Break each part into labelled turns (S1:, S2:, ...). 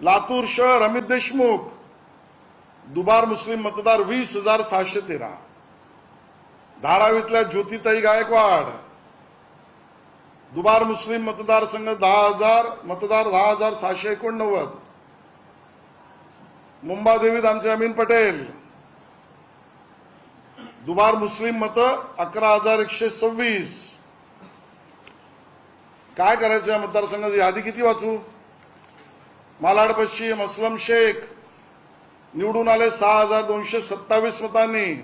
S1: लातूर शहर अमित देशमुख दुबार मुस्लिम मतदार वीस हजार सहाशे तेरा. धारावीतल्या ज्योतिताई गायकवाड दुबार मुस्लिम मतदारसंघ दहा हजार मतदार दहा हजार सहाशे एकोणनव्वद. मुंबादेवीत आमचे अमीन पटेल. दुबार मुस्लिम मत अकरा हजार एकशे सव्वीस. काय करायचं या मतदारसंघाची यादी किती वाचू? मालाड पश्चिम असलम शेख. निवडून आले सहा हजार दोनशे सत्तावीस मतांनी.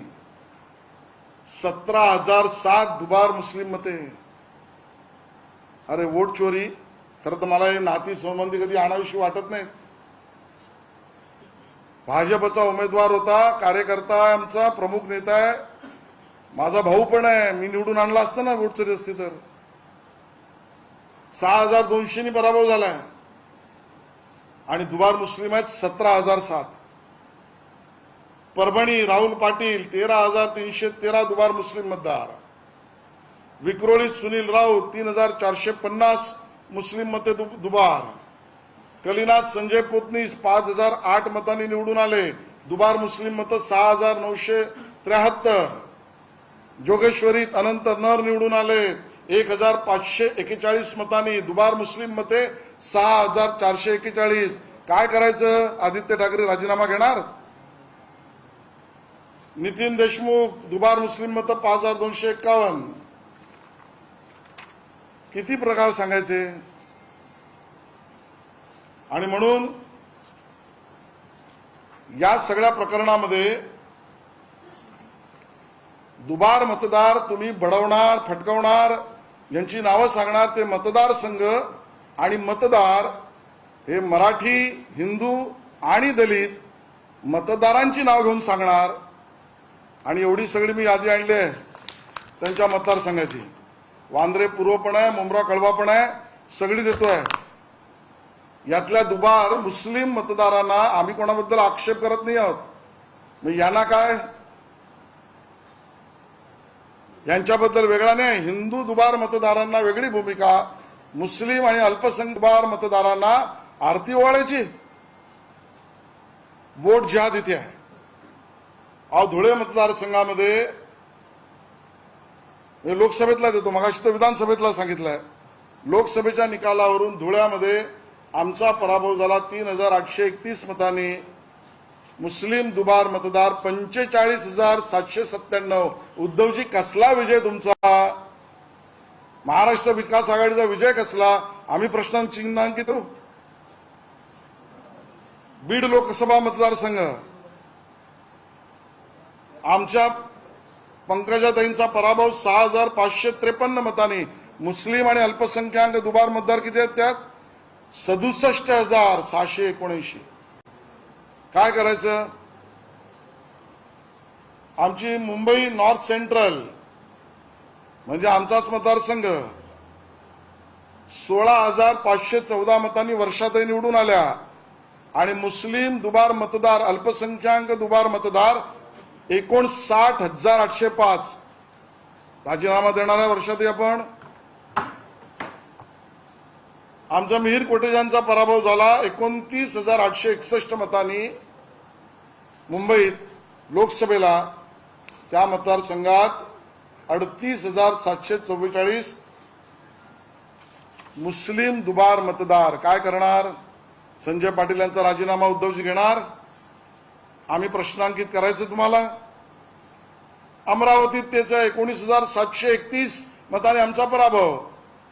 S1: सतरा हजार सात दुबार मुस्लिम मते. अरे वोट चोरी. खरं तर मला हे नाती संबंधी कधी आणावीशी वाटत नाही भाजपचा उमेदवार होता कार्यकर्ता आमचा प्रमुख नेता आहे. माझा भाऊ पण आहे. मी निवडून आणला असतं ना वोट चोरी असती तर. सहा हजार दोनशेनी पराभव झालाय. आणि दुबार मुस्लिम आहेत सतरा हजार सात. परभणी राहुल पाटील तेरा हजार तीनशे तेरा दुबार मुस्लिम मतदार. विक्रोळीत सुनील राऊत तीन हजार चारशे पन्नास मुस्लिम मते दु- दुबार. कलिनाथ संजय पोतनीस पाच हजार आठ मतांनी निवडून आले. दुबार मुस्लिम मतं सहा हजार नऊशे त्र्याहत्तर. जोगेश्वरीत अनंत नर निवडून आले एक हजार पाचशे एकेचाळीस मतांनी दुबार मुस्लिम मते सहा हजार चारशे एकेचाळीस. काय करायचं? आदित्य ठाकरे राजीनामा घेणार? नितीन देशमुख दुबार मुस्लिम मत पाच हजार दोनशे एक्कावन्न किती प्रकार सांगायचे? आणि म्हणून या सगळ्या प्रकरणामध्ये दुबार मतदार तुम्ही बडवणार फटकवणार यांची नावं सांगणार ते मतदारसंघ आणि मतदार हे मराठी हिंदू आणि दलित मतदारांची नाव घेऊन सांगणार. आणि एवढी सगळी मी यादी आणली आहे त्यांच्या मतदारसंघाची वांद्रे पूर्व पण आहे मुंब्रा कळवा पण आहे सगळी देतोय. यातल्या दुबार मुस्लिम मतदारांना आम्ही कोणाबद्दल आक्षेप करत नाही आहोत. मग यांना काय? यांच्याबद्दल वेगळा नाही. हिंदू दुबार मतदारांना वेगळी भूमिका मुस्लिम आणि अल्पसंख्याक दुबार मतदारांना आरती ओवाळायची. वोट जिहाद इथे आहे. अहो धुळे मतदारसंघामध्ये हे लोकसभेतला देतो. मगाशी तर विधानसभेतला सांगितलंय. लोकसभेच्या निकालावरून धुळ्यामध्ये आमचा पराभव झाला. तीन हजार आठशे एकतीस मतांनी मुस्लिम दुबार मतदार पंचेचाळीस हजार सातशे सत्त्याण्णव. उद्धवजी कसला विजय तुमचा? महाराष्ट्र विकास आघाडीचा विजय कसला? आम्ही प्रश्नांचिन्हांकित करू. बीड लोकसभा मतदारसंघ. आमच्या पंकजाताईंचा पराभव सहा हजार पाचशे त्रेपन्न मतांनी. मुस्लिम आणि अल्पसंख्याक दुबार मतदार किती आहेत त्यात? सदुसष्ट हजार सहाशे एकोणऐंशी. काय करायचं? आमची मुंबई नॉर्थ सेंट्रल म्हणजे आमचाच मतदारसंघ सोळा हजार पाचशे चौदा मतांनी वर्षातही निवडून आल्या. आणि मुस्लिम दुबार मतदार अल्पसंख्याक दुबार मतदार एकोणसाठ हजार आठशे पाच. राजीनामा देणाऱ्या वर्षातही आपण. आमचा मिहीर कोटेजांचा पराभव झाला. एकोणतीस हजार आठशे एकसष्ट मतांनी मुंबईत लोकसभेला त्या मतदारसंघात अडतीस हजार सातशे चव्वेचाळीस मुस्लिम दुबार मतदार काय करणार? संजय पाटील यांचा राजीनामा उद्धवजी घेणार? आम्ही प्रश्नांकित करायचं तुम्हाला? अमरावतीत त्याचा एकोणीस हजार सातशे एकतीस मताने आमचा पराभव.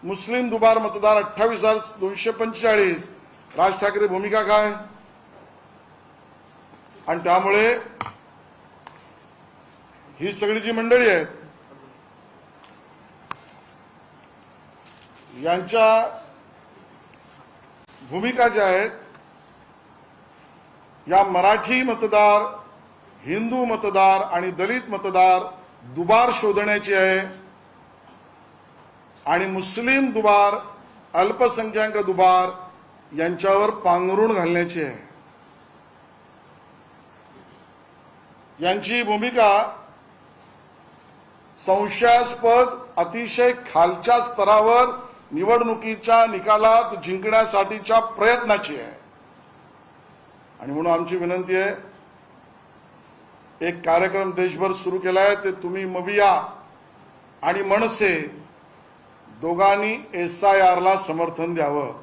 S1: मुस्लिम दुबार मतदार अठ्ठावीस हजार दोनशे पंचेचाळीस. राज ठाकरे भूमिका काय? आणि त्यामुळे ही सगळी जी मंडळी आहेत यांच्या भूमिका ज्या आहेत या मराठी मतदार हिंदू मतदार आणि दलित मतदार दुबार शोधण्याची आहे. आणि मुस्लिम दुबार अल्पसंख्याक दुबार यांच्यावर पांघरुण घालण्याची आहे. यांची भूमिका संशयास्पद अतिशय खालच्या स्तरावर निवडणुकीच्या निकालात जिंकण्यासाठीच्या प्रयत्नाची आहे. आणि म्हणून आमची विनंती आहे एक कार्यक्रम देशभर सुरू केलाय ते तुम्ही मविया आणि मनसे दोघांनी एस आय आरला समर्थन द्यावं.